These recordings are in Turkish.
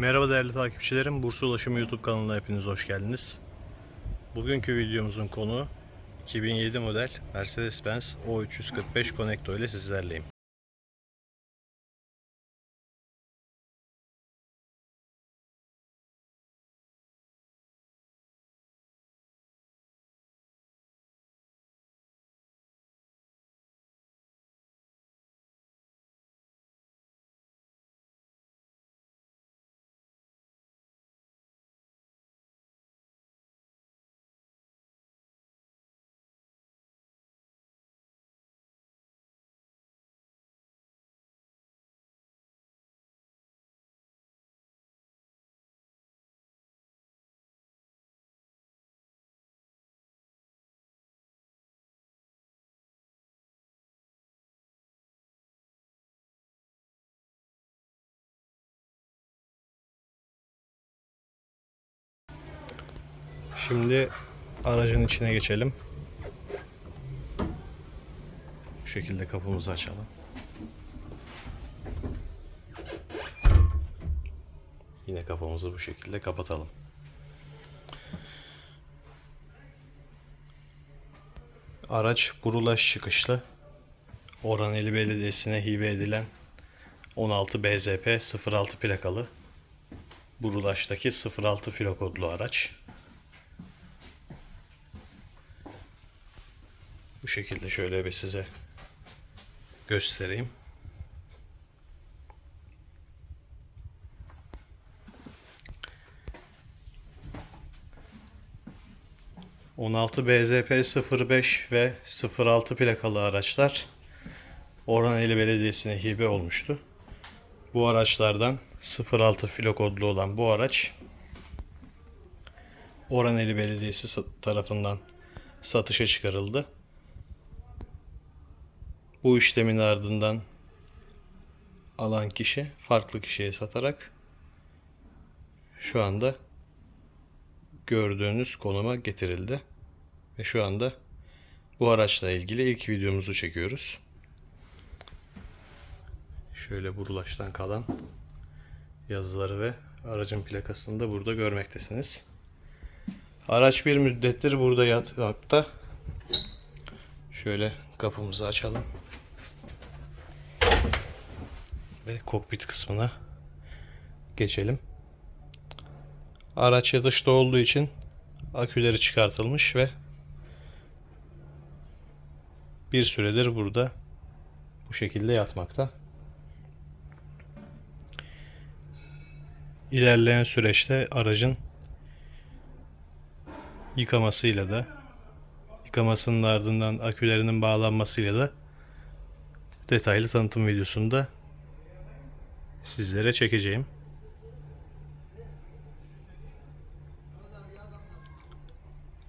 Merhaba değerli takipçilerim. Bursa Ulaşım YouTube kanalına hepiniz hoş geldiniz. Bugünkü videomuzun konu 2007 model Mercedes-Benz O345 Connecto ile sizlerleyim. Şimdi aracın içine geçelim. Bu şekilde kapımızı açalım. Yine kapımızı bu şekilde kapatalım. Araç Burulaş çıkışlı. Orhaneli Belediyesi'ne hibe edilen 16 BZP 06 plakalı. Burulaş'taki 06 filo kodlu araç. Bu şekilde şöyle bir size göstereyim. ...16 BZP 05 ve 06 plakalı araçlar... ...Orhaneli Belediyesi'ne hibe olmuştu. Bu araçlardan 06 filo kodlu olan bu araç... ...Orhaneli Belediyesi tarafından satışa çıkarıldı. Bu işlemin ardından alan kişi farklı kişiye satarak şu anda gördüğünüz konuma getirildi. Ve şu anda bu araçla ilgili ilk videomuzu çekiyoruz. Şöyle burulaştan kalan yazıları ve aracın plakasını da burada görmektesiniz. Araç bir müddettir burada yatmakta. Şöyle kapımızı açalım ve kokpit kısmına geçelim. Araç yatışta olduğu için aküleri çıkartılmış ve bir süredir burada bu şekilde yatmakta. İlerleyen süreçte aracın yıkamasıyla da yıkamasının ardından akülerinin bağlanmasıyla da detaylı tanıtım videosunda sizlere çekeceğim.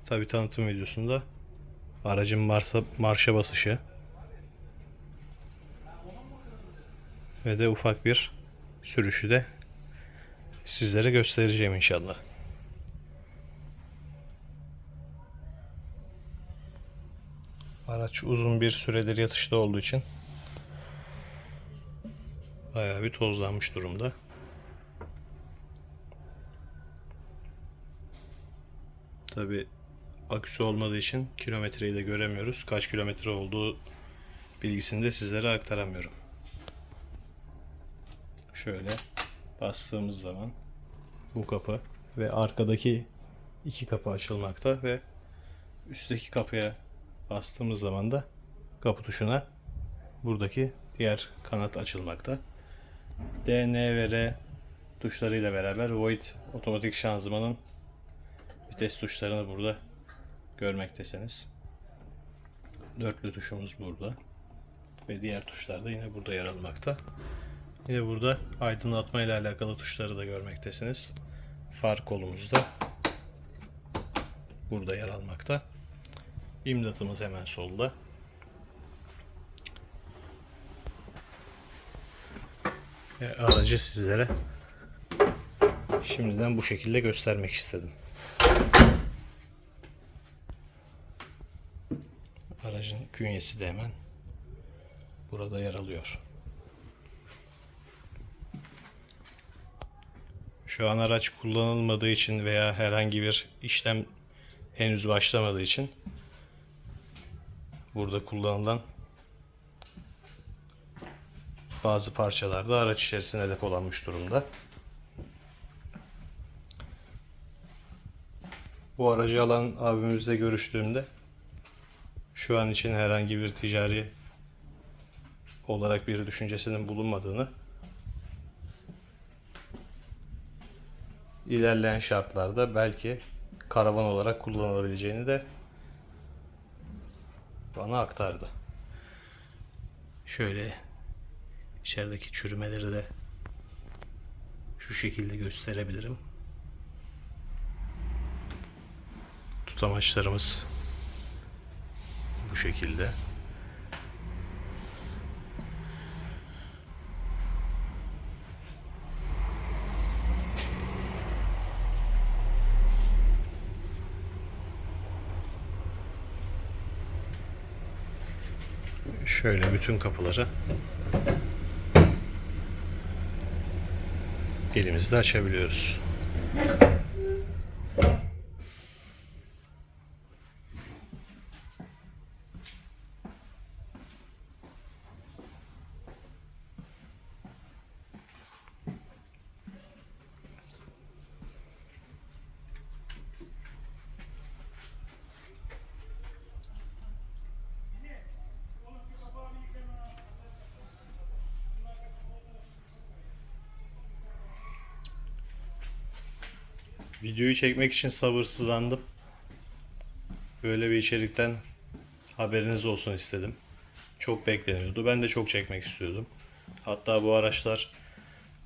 Tabi tanıtım videosunda aracın marşa, marşa basışı ve de ufak bir sürüşü de sizlere göstereceğim inşallah. Araç uzun bir süredir yatışta olduğu için bayağı bir tozlanmış durumda. Tabi aküsü olmadığı için kilometreyi de göremiyoruz. Kaç kilometre olduğu bilgisini de sizlere aktaramıyorum. Şöyle bastığımız zaman bu kapı ve arkadaki iki kapı açılmakta ve üstteki kapıya bastığımız zaman da kapı tuşuna buradaki diğer kanat açılmakta. D, tuşlarıyla beraber Void otomatik şanzımanın vites tuşlarını burada görmektesiniz. Dörtlü tuşumuz burada. Ve diğer tuşlar da yine burada yer almakta. Yine burada aydınlatma ile alakalı tuşları da görmektesiniz. Far kolumuz da burada yer almakta. İmdatımız hemen solda. Aracı sizlere şimdiden bu şekilde göstermek istedim. Aracın künyesi de hemen burada yer alıyor. Şu an araç kullanılmadığı için veya herhangi bir işlem henüz başlamadığı için burada kullanılan bazı parçalar da araç içerisinde depolanmış durumda. Bu aracı alan abimizle görüştüğümde şu an için herhangi bir ticari olarak bir düşüncesinin bulunmadığını ilerleyen şartlarda belki karavan olarak kullanılabileceğini de bana aktardı. Şöyle içerideki çürümeleri de şu şekilde gösterebilirim. Tutamaçlarımız bu şekilde. Şöyle bütün kapıları elimizde açabiliyoruz. Videoyu çekmek için sabırsızlandım. Böyle bir içerikten haberiniz olsun istedim. Çok bekleniyordu. Ben de çok çekmek istiyordum. Hatta bu araçlar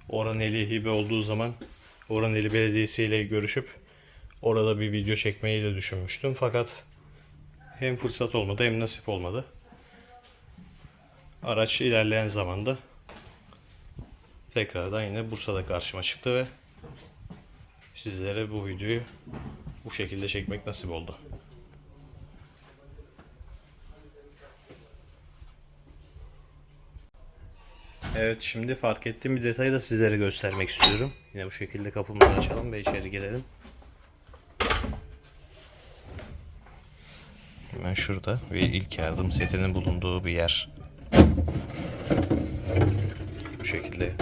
Oraneli hibe olduğu zaman Oraneli Belediyesi ile görüşüp orada bir video çekmeyi de düşünmüştüm. Fakat hem fırsat olmadı hem nasip olmadı. Araç ilerleyen zamanda tekrardan yine Bursa'da karşıma çıktı ve sizlere bu videoyu bu şekilde çekmek nasip oldu. Evet şimdi fark ettiğim bir detayı da sizlere göstermek istiyorum. Yine bu şekilde kapımızı açalım ve içeri girelim. Hemen şurada ve ilk yardım setinin bulunduğu bir yer. Bu şekilde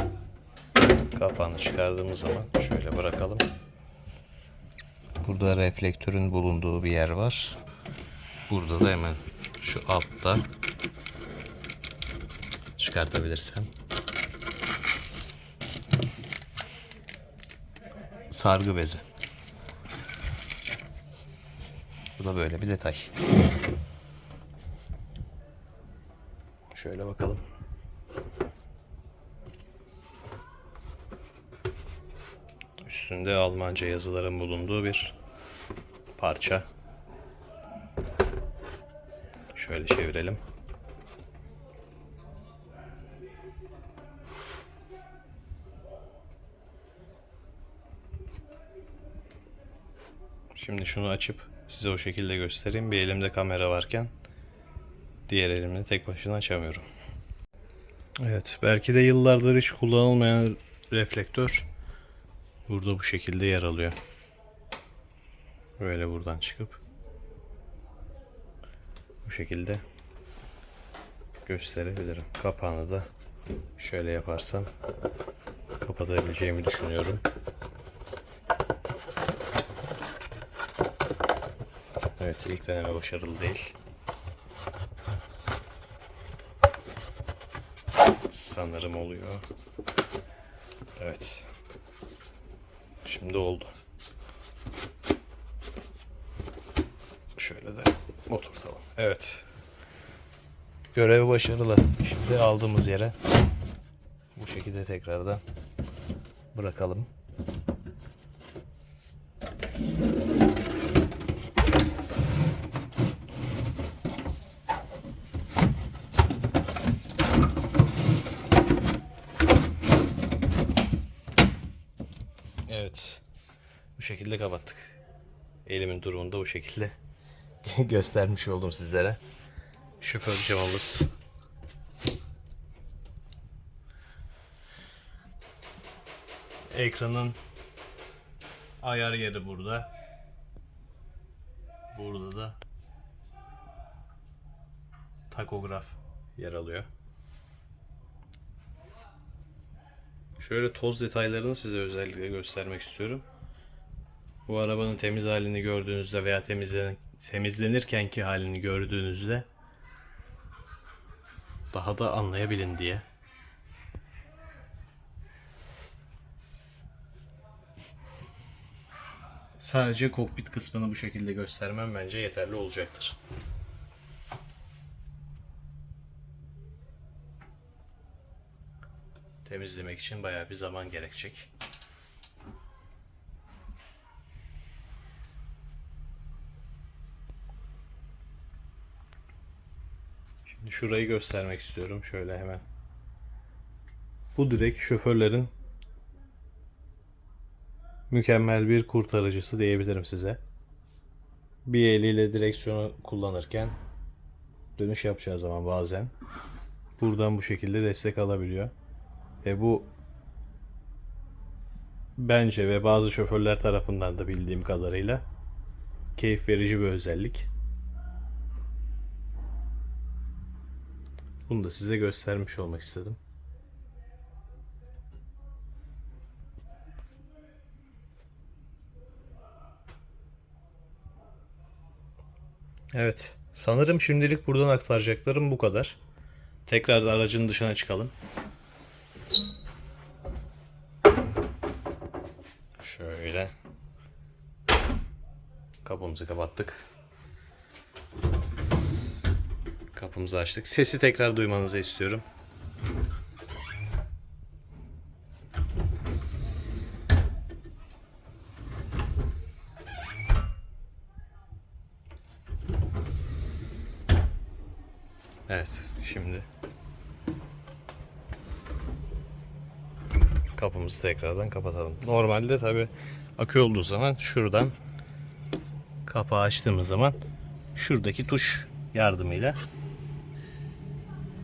kapağını çıkardığımız zaman şöyle bırakalım. Burada reflektörün bulunduğu bir yer var. Burada da hemen şu altta çıkartabilirsem. Sargı bezi. Bu da böyle bir detay. Şöyle bakalım. Üstünde Almanca yazıların bulunduğu bir parça. Şöyle çevirelim. Şimdi şunu açıp size o şekilde göstereyim. Bir elimde kamera varken diğer elimle tek başına açamıyorum. Evet, belki de yıllardır hiç kullanılmayan reflektör burada bu şekilde yer alıyor. Böyle buradan çıkıp bu şekilde gösterebilirim. Kapağını da şöyle yaparsam kapatabileceğimi düşünüyorum. Evet ilk deneme başarılı değil. Sanırım oluyor. Evet. Şimdi oldu. Şöyle de oturtalım. Evet. Görev başarılı. Şimdi aldığımız yere bu şekilde tekrardan bırakalım. Evet. Bu şekilde kapattık. Elimin durumunu da bu şekilde göstermiş oldum sizlere. Şoför camımız. Ekranın Ayar yeri burada. Burada da takograf yer alıyor. Şöyle toz detaylarını size özellikle göstermek istiyorum. Bu arabanın temiz halini gördüğünüzde veya temizlen temizlenirkenki halini gördüğünüzde daha da anlayabilin diye. Sadece kokpit kısmını bu şekilde göstermem bence yeterli olacaktır. Temizlemek için bayağı bir zaman gerekecek. Şurayı göstermek istiyorum. Şöyle hemen. Bu direkt şoförlerin mükemmel bir kurtarıcısı diyebilirim size. Bir eliyle direksiyonu kullanırken dönüş yapacağı zaman bazen buradan bu şekilde destek alabiliyor. Ve bu bence ve bazı şoförler tarafından da bildiğim kadarıyla keyif verici bir özellik. Bunu da size göstermiş olmak istedim. Evet. Sanırım şimdilik buradan aktaracaklarım bu kadar. Tekrar da aracın dışına çıkalım. Şöyle. Kapımızı kapattık. Kapımızı açtık. Sesi tekrar duymanızı istiyorum. Evet, şimdi kapımızı tekrardan kapatalım. Normalde tabi akü olduğu zaman şuradan kapağı açtığımız zaman şuradaki tuş yardımıyla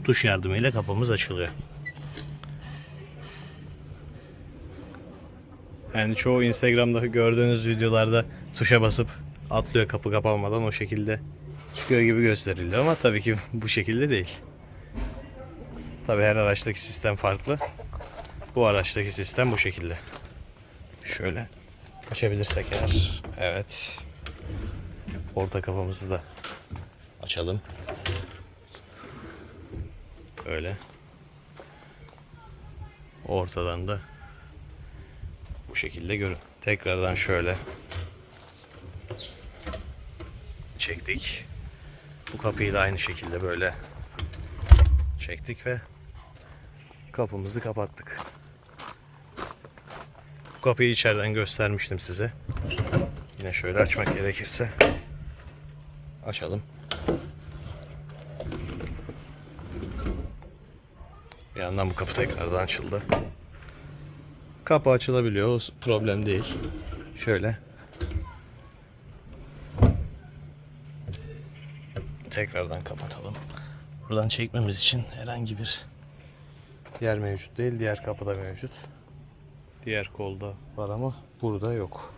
tuş yardımıyla kapımız açılıyor. Yani çoğu Instagram'da gördüğünüz videolarda tuşa basıp atlıyor kapı kapanmadan o şekilde çıkıyor gibi gösteriliyor ama tabii ki bu şekilde değil. Tabii her araçtaki sistem farklı. Bu araçtaki sistem bu şekilde. Şöyle açabilirsek eğer. Evet. Orta kapımızı da açalım. Öyle. Ortadan da bu şekilde görün. Tekrardan şöyle çektik. Bu kapıyı da aynı şekilde böyle çektik ve kapımızı kapattık. Bu kapıyı içeriden göstermiştim size. Yine şöyle açmak gerekirse açalım. Bir yandan bu kapı tekrardan açıldı. Kapı açılabiliyor. Problem değil. Şöyle. Tekrardan kapatalım. Buradan çekmemiz için herhangi bir yer mevcut değil. Diğer kapıda mevcut. Diğer kolda var ama burada yok.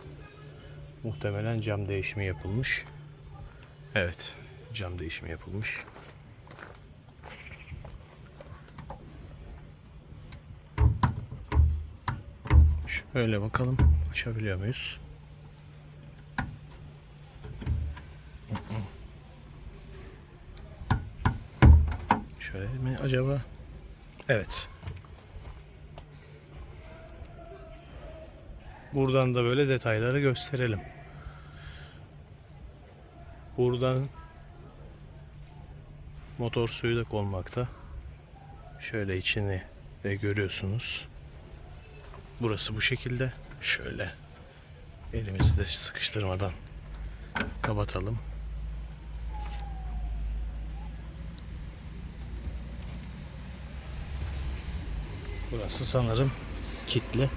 Muhtemelen cam değişimi yapılmış. Evet. Cam değişimi yapılmış. Şöyle bakalım açabiliyor muyuz? Şöyle mi acaba? Evet. Buradan da böyle detayları gösterelim. Buradan motor suyu da konmakta. Şöyle içini de görüyorsunuz. Burası bu şekilde. Şöyle elimizi de sıkıştırmadan kapatalım. Burası sanırım kilitli.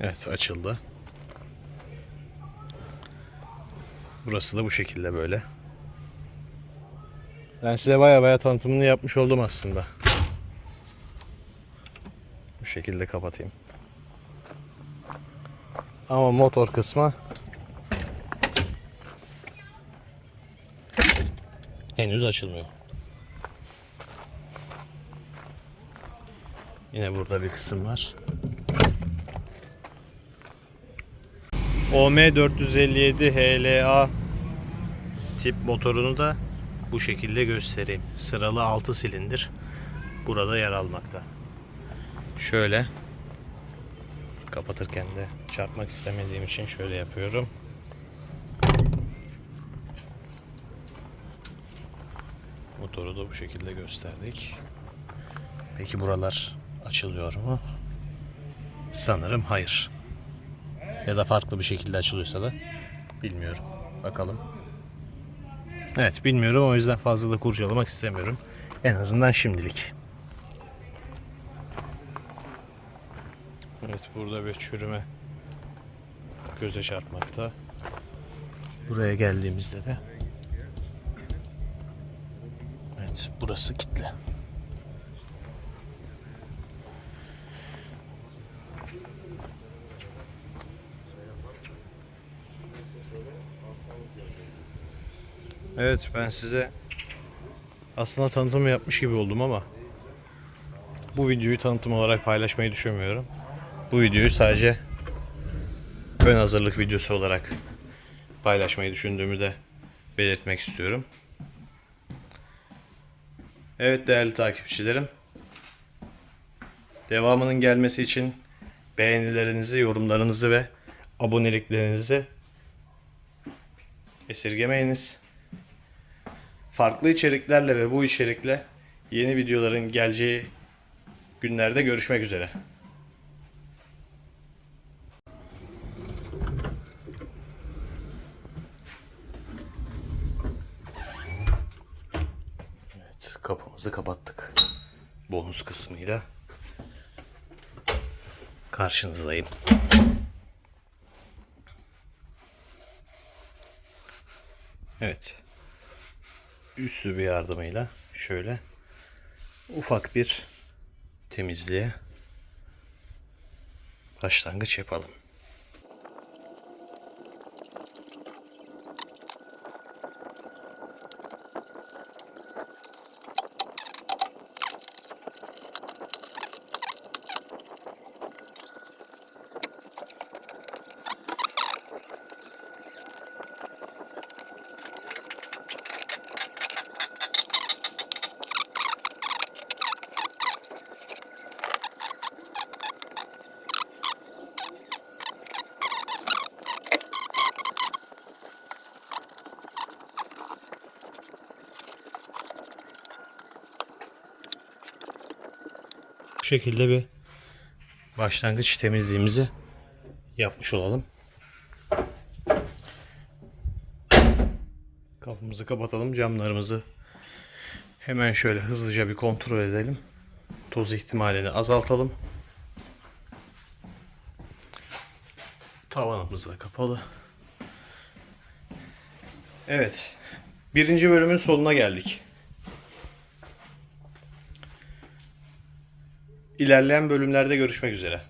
Evet açıldı. Burası da bu şekilde böyle. Ben size baya baya tanıtımını yapmış oldum aslında. Bu şekilde kapatayım. Ama motor kısmı henüz açılmıyor. Yine burada bir kısım var. OM457 HLA tip motorunu da bu şekilde göstereyim. Sıralı 6 silindir burada yer almakta. Şöyle kapatırken de çarpmak istemediğim için şöyle yapıyorum. Motoru da bu şekilde gösterdik. Peki buralar açılıyor mu? Sanırım hayır. Ya da farklı bir şekilde açılıyorsa da bilmiyorum. Bakalım. Evet bilmiyorum o yüzden fazla da kurcalamak istemiyorum. En azından şimdilik. Evet burada bir çürüme göze çarpmakta. Buraya geldiğimizde de Evet burası kilitli. Evet ben size aslında tanıtım yapmış gibi oldum ama bu videoyu tanıtım olarak paylaşmayı düşünmüyorum. Bu videoyu sadece ön hazırlık videosu olarak paylaşmayı düşündüğümü de belirtmek istiyorum. Evet değerli takipçilerim. Devamının gelmesi için beğenilerinizi, yorumlarınızı ve aboneliklerinizi esirgemeyiniz. Farklı içeriklerle ve bu içerikle yeni videoların geleceği günlerde görüşmek üzere. Evet, kapımızı kapattık. Bonus kısmıyla karşınızdayım. Evet. Üstü yardımıyla şöyle ufak bir temizliğe başlangıç yapalım. Şekilde bir başlangıç temizliğimizi yapmış olalım. Kapımızı kapatalım. Camlarımızı hemen şöyle hızlıca bir kontrol edelim. Toz ihtimalini azaltalım. Tavanımız da kapalı. Evet. Birinci bölümün sonuna geldik. İlerleyen bölümlerde görüşmek üzere.